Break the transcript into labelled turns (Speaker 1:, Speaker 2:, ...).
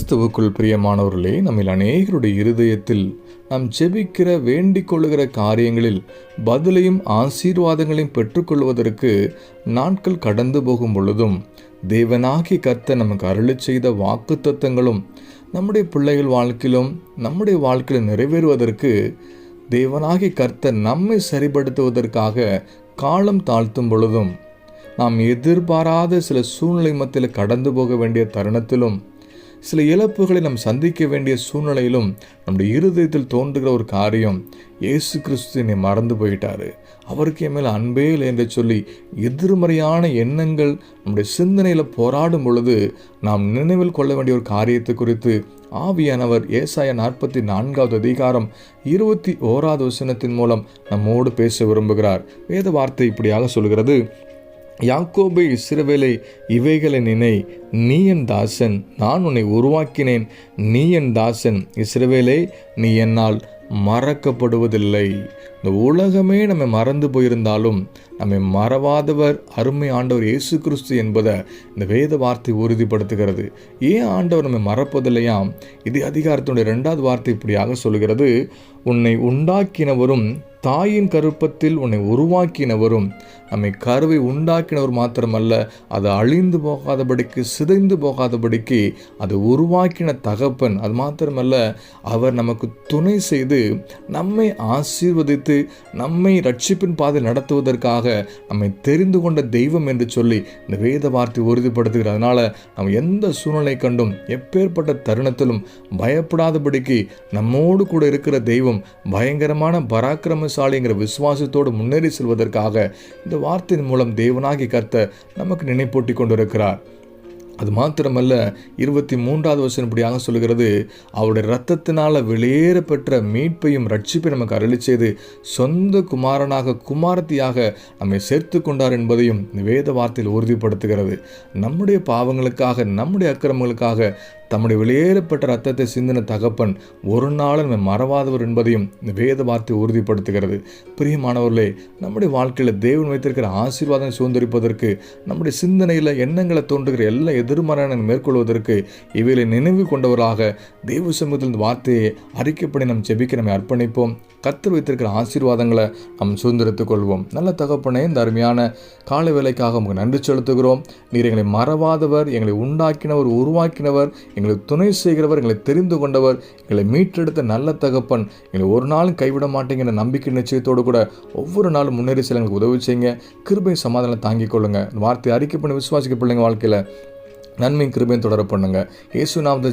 Speaker 1: கிறிஸ்துவுக்குள் பிரியமானவர்களே நம்மில் அநேகருடைய இருதயத்தில் நாம் ஜெபிக்கிற வேண்டிக் கொள்ளுகிற காரியங்களில் பதிலையும் ஆசீர்வாதங்களையும் பெற்றுக்கொள்வதற்கு நாட்கள் கடந்து போகும் பொழுதும் தேவனாகி கர்த்தர் நமக்கு அருளி செய்த வாக்குத்தத்தங்களும் நம்முடைய பிள்ளைகள் வாழ்க்கையிலும் நம்முடைய வாழ்க்கையில் நிறைவேறுவதற்கு தேவனாகி கர்த்த நம்மை சரிபடுத்துவதற்காக காலம் தாழ்த்தும் பொழுதும் நாம் எதிர்பாராத சில சூழ்நிலை மத்தியில் கடந்து போக வேண்டிய தருணத்திலும் சில இழப்புகளை நாம் சந்திக்க வேண்டிய சூழ்நிலையிலும் நம்முடைய இருதயத்தில் தோன்றுகிற ஒரு காரியம் இயேசு கிறிஸ்து என்னை மறந்து போயிட்டாரு. அவருக்கு என் மேல் அன்பே இல்லை என்று சொல்லி எதிர்மறையான எண்ணங்கள் நம்முடைய சிந்தனையில் போராடும் பொழுது நாம் நினைவில் கொள்ள வேண்டிய ஒரு காரியத்தை குறித்து ஆவியானவர் ஏசாய நாற்பத்தி நான்காவது அதிகாரம் இருபத்தி ஓராவது வசனத்தின் மூலம் நம்மோடு பேச விரும்புகிறார். வேத வார்த்தை இப்படியாக சொல்கிறது யாக்கோபு இஸ்ரவேலை இவைகளை நினை நீ என் தாசன் நான் உன்னை உருவாக்கினேன். நீ என் தாசன் இஸ்ரவேலே நீ என்னால் மறக்கப்படுவதில்லை. இந்த உலகமே நம்ம மறந்து போயிருந்தாலும் நம்மை மறவாதவர் அருமை ஆண்டவர் இயேசு கிறிஸ்து என்பதை இந்த வேத வார்த்தை உறுதிப்படுத்துகிறது. ஏன் ஆண்டவர் நம்மை மறப்பதில்லையாம்? இது அதிகாரத்தினுடைய ரெண்டாவது வார்த்தை இப்படியாக சொல்கிறது உன்னை உண்டாக்கினவரும் தாயின் கருப்பத்தில் உன்னை உருவாக்கினவரும் நம்மை கருவை உண்டாக்கினவர் மாத்திரமல்ல அது அழிந்து போகாதபடிக்கு சிதைந்து போகாதபடிக்கு அது உருவாக்கின தகப்பன். அது மாத்திரமல்ல அவர் நமக்கு துணை செய்து நம்மை ஆசீர்வதித்து நம்மை ரட்சிப்பின் பாதை நடத்துவதற்காக நம்மை தெரிந்து கொண்ட தெய்வம் என்று சொல்லி இந்த வேத வார்த்தை உறுதிப்படுத்துகிறது. அதனால் நம்ம எந்த சூழ்நிலை கண்டும் எப்பேற்பட்ட தருணத்திலும் பயப்படாதபடிக்கு நம்மோடு கூட இருக்கிற தெய்வம் பயங்கரமான பராக்கிரமசாலிங்கிற விசுவாசத்தோடு முன்னேறி செல்வதற்காக இந்த வார்த்தையின் மூலம் தேவனாகி கர்த்த நமக்கு நினைப்பூட்டி கொண்டிருக்கிறார். அது மாத்திரமல்ல இருபத்தி மூன்றாவது வருஷம் இப்படியாக சொல்லுகிறது அவருடைய ரத்தத்தினால் வெளியேற பெற்ற மீட்பையும் ரட்சிப்பை நமக்கு அருளி செய்து சொந்த குமாரனாக குமாரத்தியாக நம்மை சேர்த்து கொண்டார் என்பதையும் வேத வார்த்தையில் உறுதிப்படுத்துகிறது. நம்முடைய பாவங்களுக்காக நம்முடைய அக்கிரமங்களுக்காக தம்முடைய வெளியேறப்பட்ட ரத்தத்தை சிந்தின தகப்பன் ஒரு நாளும் மறவாதவர் என்பதையும் இந்த வேத வார்த்தை உறுதிப்படுத்துகிறது. பிரியமானவர்களே நம்முடைய வாழ்க்கையில் தேவன் வைத்திருக்கிற ஆசீர்வாதம் சுதந்திரிப்பதற்கு நம்முடைய சிந்தனையில் எண்ணங்களை தோன்றுகிற எல்லா எதிர்மறையான மேற்கொள்வதற்கு இவைகளை நினைவு கொண்டவராக தெய்வ சமூகத்தில் இந்த வார்த்தையை அறிக்கைப்படி நம் செபிக்க நம்மை அர்ப்பணிப்போம். கத்தர் வைத்திருக்கிற ஆசீர்வாதங்களை நாம் சுதந்திரத்துக் கொள்வோம். நல்ல தகப்பனே இந்த அருமையான கால வேலைக்காக உங்களுக்கு நன்றி செலுத்துகிறோம். நீர் எங்களை மறவாதவர் எங்களை உண்டாக்கினவர் உருவாக்கினவர் எங்களுக்கு துணை செய்கிறவர் எங்களை தெரிந்து கொண்டவர் எங்களை மீட்டெடுத்த நல்ல தகப்பன். எங்களை ஒரு நாளும் கைவிட மாட்டேங்கிற நம்பிக்கை நிச்சயத்தோடு கூட ஒவ்வொரு நாளும் முன்னேறி செல்ல எங்களுக்கு உதவி செய்யுங்க. கிருபை சமாதானம் தாங்கிக் கொள்ளுங்க. வார்த்தை அறிக்கை பண்ணி விசுவாசிக்க பிள்ளைங்க வாழ்க்கையில் நன்மையும் கிருபையும் தொடர பண்ணுங்க. இயேசு நாமத்தை